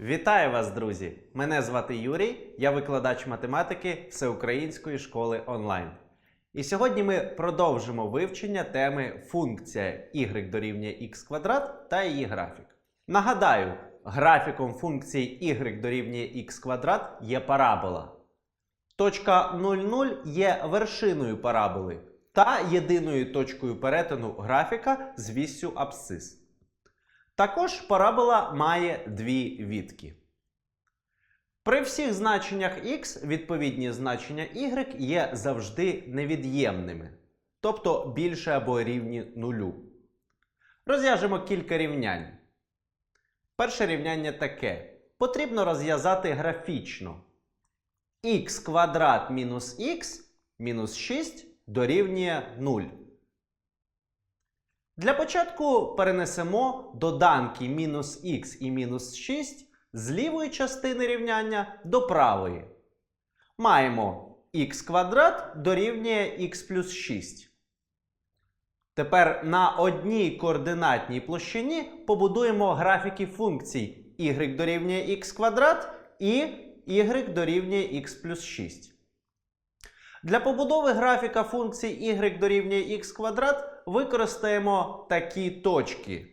Вітаю вас, друзі! Мене звати Юрій, я викладач математики Всеукраїнської школи онлайн. І сьогодні ми продовжимо вивчення теми функція y дорівнює x квадрат та її графік. Нагадаю, графіком функції y дорівнює x квадрат є парабола. Точка 00 є вершиною параболи та єдиною точкою перетину графіка з віссю абсцис. Також парабола має дві відки. При всіх значеннях x відповідні значення y є завжди невід'ємними, тобто більше або рівні нулю. Розв'яжемо кілька рівнянь. Перше рівняння таке. Потрібно розв'язати графічно. х квадрат мінус х мінус 6 дорівнює 0. Для початку перенесемо доданки мінус х і мінус 6 з лівої частини рівняння до правої. Маємо х квадрат дорівнює х плюс 6. Тепер на одній координатній площині побудуємо графіки функцій y дорівнює х квадрат і y дорівнює х плюс 6. Для побудови графіка функцій y дорівнює х квадрат використаємо такі точки: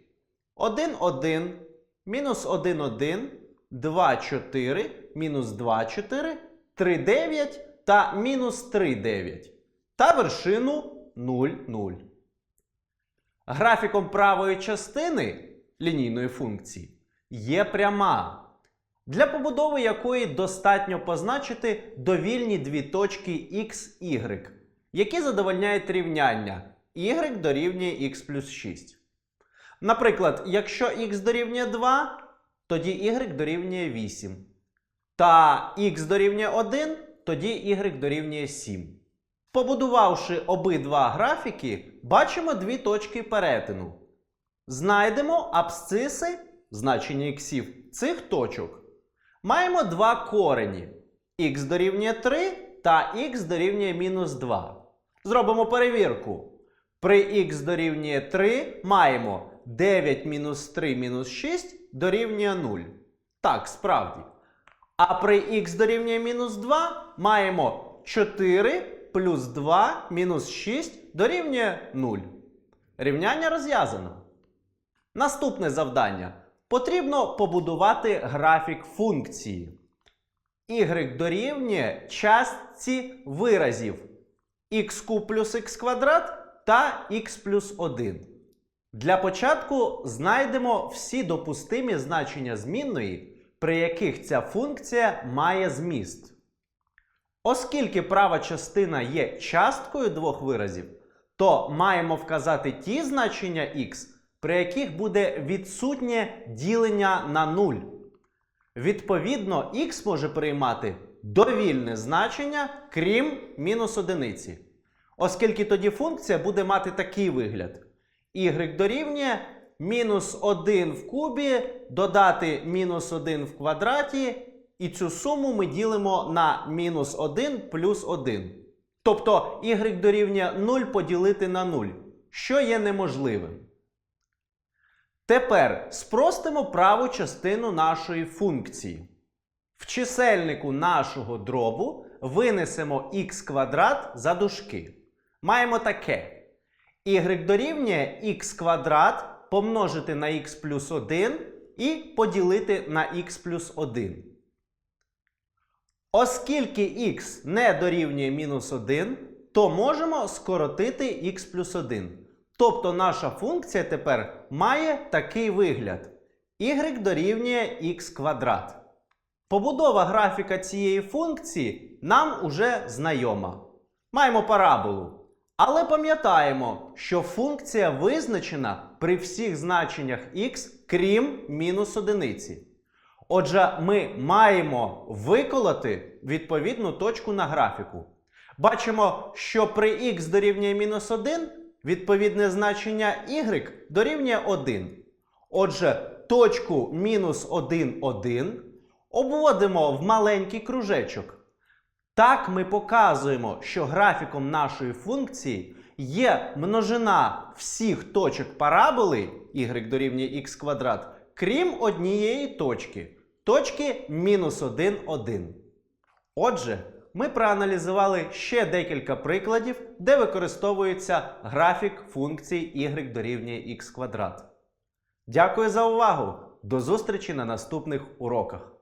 1, 1, мінус 1, 1, 2, 4, мінус 2, 4, 3, 9 та мінус 3, 9. Та вершину 0, 0. Графіком правої частини лінійної функції є пряма для побудови якої достатньо позначити довільні дві точки x, y, які задовольняють рівняння y дорівнює x плюс 6. Наприклад, якщо x дорівнює 2, тоді y дорівнює 8. Та x дорівнює 1, тоді y дорівнює 7. Побудувавши обидва графіки, бачимо дві точки перетину. Знайдемо абсциси, значення іксів цих точок. Маємо два корені. х дорівнює 3 та х дорівнює мінус 2. Зробимо перевірку. При х дорівнює 3 маємо 9 мінус 3 мінус 6 дорівнює 0. Так, справді. А при х дорівнює мінус 2 маємо 4 плюс 2 мінус 6 дорівнює 0. Рівняння розв'язано. Наступне завдання. Потрібно побудувати графік функції. y дорівнює частці виразів x плюс x квадрат та x плюс 1. Для початку знайдемо всі допустимі значення змінної, при яких ця функція має зміст. Оскільки права частина є часткою двох виразів, то маємо вказати ті значення x, при яких буде відсутнє ділення на 0. Відповідно, x може приймати довільне значення, крім мінус одиниці. Оскільки тоді функція буде мати такий вигляд: y дорівнює мінус 1 в кубі додати мінус 1 в квадраті, і цю суму ми ділимо на мінус 1 плюс 1. Тобто y дорівнює 0 поділити на 0, що є неможливим. Тепер спростимо праву частину нашої функції. В чисельнику нашого дробу винесемо х квадрат за дужки. Маємо таке. y дорівнює х квадрат помножити на х плюс 1 і поділити на х плюс 1. Оскільки х не дорівнює мінус 1, то можемо скоротити х плюс 1. Тобто наша функція тепер має такий вигляд: y дорівнює х квадрат. Побудова графіка цієї функції нам уже знайома. Маємо параболу. Але пам'ятаємо, що функція визначена при всіх значеннях х, крім мінус одиниці. Отже, ми маємо виколоти відповідну точку на графіку. Бачимо, що при х дорівнює мінус 1 відповідне значення y дорівнює 1. Отже, точку мінус 1, 1 обводимо в маленький кружечок. Так ми показуємо, що графіком нашої функції є множина всіх точок параболи y дорівнює х квадрат, крім однієї точки. точки мінус 1, 1. Отже, ми проаналізували ще декілька прикладів, де використовується графік функції y дорівнює x квадрат. Дякую за увагу! До зустрічі на наступних уроках!